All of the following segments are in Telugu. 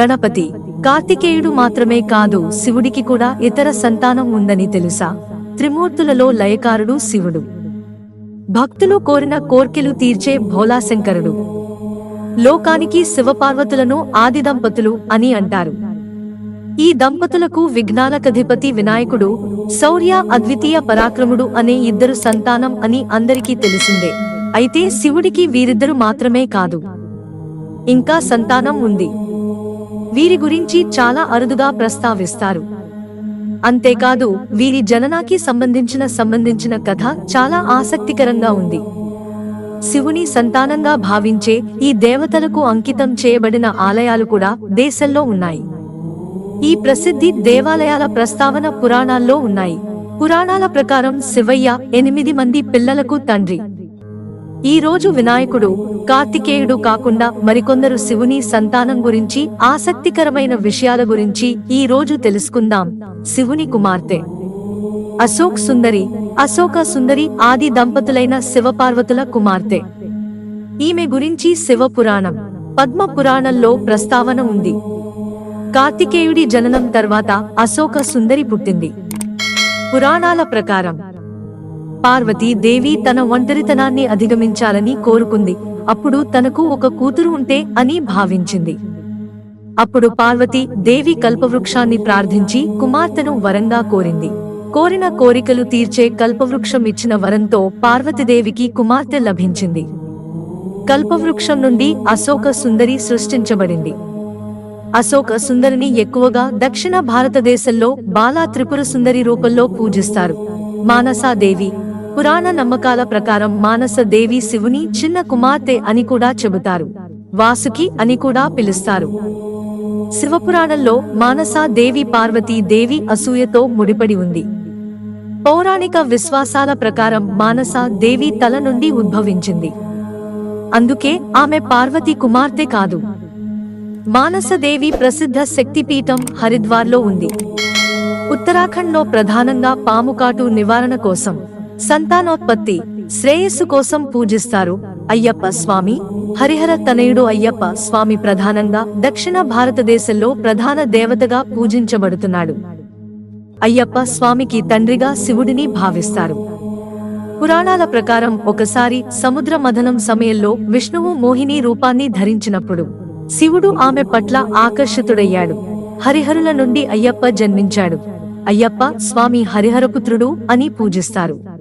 గణపతి కార్తికేయుడు మాత్రమే కాదు శివుడికి కూడా ఇతర సంతానం ఉందని తెలుసా? త్రిమూర్తులలో లయకారుడు శివుడు. భక్తులు కోరిన కోర్కెలు తీర్చే భోలాశంకరుడు. లోకానికి శివపార్వతులను ఆది దంపతులు అని అంటారు. ఈ దంపతులకు విఘ్నాలకధిపతి వినాయకుడు శౌర్య అద్వితీయ పరాక్రముడు అనే ఇద్దరు సంతానం అని అందరికీ తెలిసిందే. అయితే శివుడికి వీరిద్దరు మాత్రమే కాదు. ఇంకా సంతానం ఉంది. వీరి గురించి చాలా అరుదుగా ప్రస్తావిస్తారు. అంతేకాదు వీరి జననాకి సంబంధించిన సంబంధించిన కథ చాలా ఆసక్తికరంగా ఉంది. శివుని సంతానంగా భావించే ఈ దేవతలకు అంకితం చేయబడిన ఆలయాలు కూడా దేశంలో ఉన్నాయి. ఈ ప్రసిద్ధి దేవాలయాల ప్రస్తావన పురాణాల్లో ఉన్నాయి. పురాణాల ప్రకారం శివయ్య ఎనిమిది మంది పిల్లలకు తండ్రి. ఈ రోజు వినాయకుడు కార్తికేయుడు కాకుండా మరికొందరు శివుని సంతానం గురించి ఆసక్తికరమైన విషయాల గురించి ఈ రోజు తెలుసుకుందాం. శివుని కుమార్తె. అశోక్ సుందరి అశోక సుందరి ఆది దంపతులైన శివపార్వతుల కుమార్తె. ఈమె గురించి శివ పురాణం పద్మ పురాణంలో ప్రస్తావన ఉంది. కార్తికేయుడి జననం తర్వాత అశోక సుందరి పుట్టింది. పురాణాల ప్రకారం పార్వతీ దేవి తన ఒంటరితనాన్ని అధిగమించాలని కోరుకుంది. అప్పుడు తనకు ఒక కూతురు ఉంటే అని భావించింది. అప్పుడు పార్వతి దేవి కల్పవృక్షాన్ని ప్రార్థించి కుమార్తెను వరంగా కోరింది. కోరిన కోరికలు తీర్చే కల్పవృక్షం ఇచ్చిన వరంతో పార్వతీదేవికి కుమార్తె లభించింది. కల్పవృక్షం నుండి అశోక సుందరి సృష్టించబడింది. అశోక సుందరిని ఎక్కువగా దక్షిణ భారతదేశంలో బాలా త్రిపుర సుందరి రూపంలో పూజిస్తారు. మానసాదేవి పురాణ నమ్మకాల ప్రకారం మానస దేవి శివుని చిన్న కుమార్తె అని కూడా చెబుతారు. వాసుకి అని కూడా పిలుస్తారు. శివపురాణంలో మానసా దేవి పార్వతీ దేవి అసూయతో ముడిపడి ఉంది. పౌరాణిక విశ్వాసాల ప్రకారం మానసా దేవి తల నుండి ఉద్భవించింది. అందుకే ఆమె పార్వతి కుమార్తె కాదు. మానసదేవి ప్రసిద్ధ శక్తిపీఠం హరిద్వార్లో ఉంది. ఉత్తరాఖండ్లో ప్రధానంగా పాముకాటు నివారణ కోసం. సంతానోత్పత్తి శ్రేయస్సు కోసం పూజిస్తారు. అయ్యప్ప స్వామి హరిహర తనయుడు అయ్యప్ప స్వామి ప్రధానంగా దక్షిణ భారతదేశంలో ప్రధాన దేవతగా పూజించబడుతున్నాడు. అయ్యప్ప స్వామికి తండ్రిగా శివుడిని భావిస్తారు. పురాణాల ప్రకారం ఒకసారి సముద్ర మథనం సమయంలో విష్ణువు మోహిని రూపాన్ని ధరించినప్పుడు శివుడు ఆమె పట్ల ఆకర్షితుడయ్యాడు. హరిహరుల నుండి అయ్యప్ప జన్మించాడు. అయ్యప్ప స్వామి హరిహరపుత్రుడు అని పూజిస్తారు.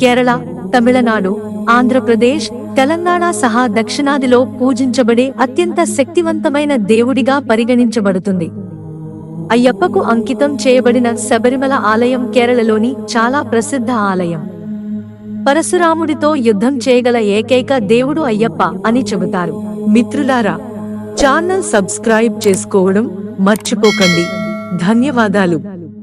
కేరళ తమిళనాడు ఆంధ్రప్రదేశ్ తెలంగాణ సహా దక్షిణాదిలో పూజించబడే అత్యంత శక్తివంతమైన దేవుడిగా పరిగణించబడుతుంది. అయ్యప్పకు అంకితం చేయబడిన శబరిమల ఆలయం కేరళలోని చాలా ప్రసిద్ధ ఆలయం. పరశురాముడితో యుద్ధం చేయగల ఏకైక దేవుడు అయ్యప్ప అని చెబుతారు. మిత్రులారా ఛానల్ సబ్స్క్రైబ్ చేసుకోవడం మర్చిపోకండి. ధన్యవాదాలు.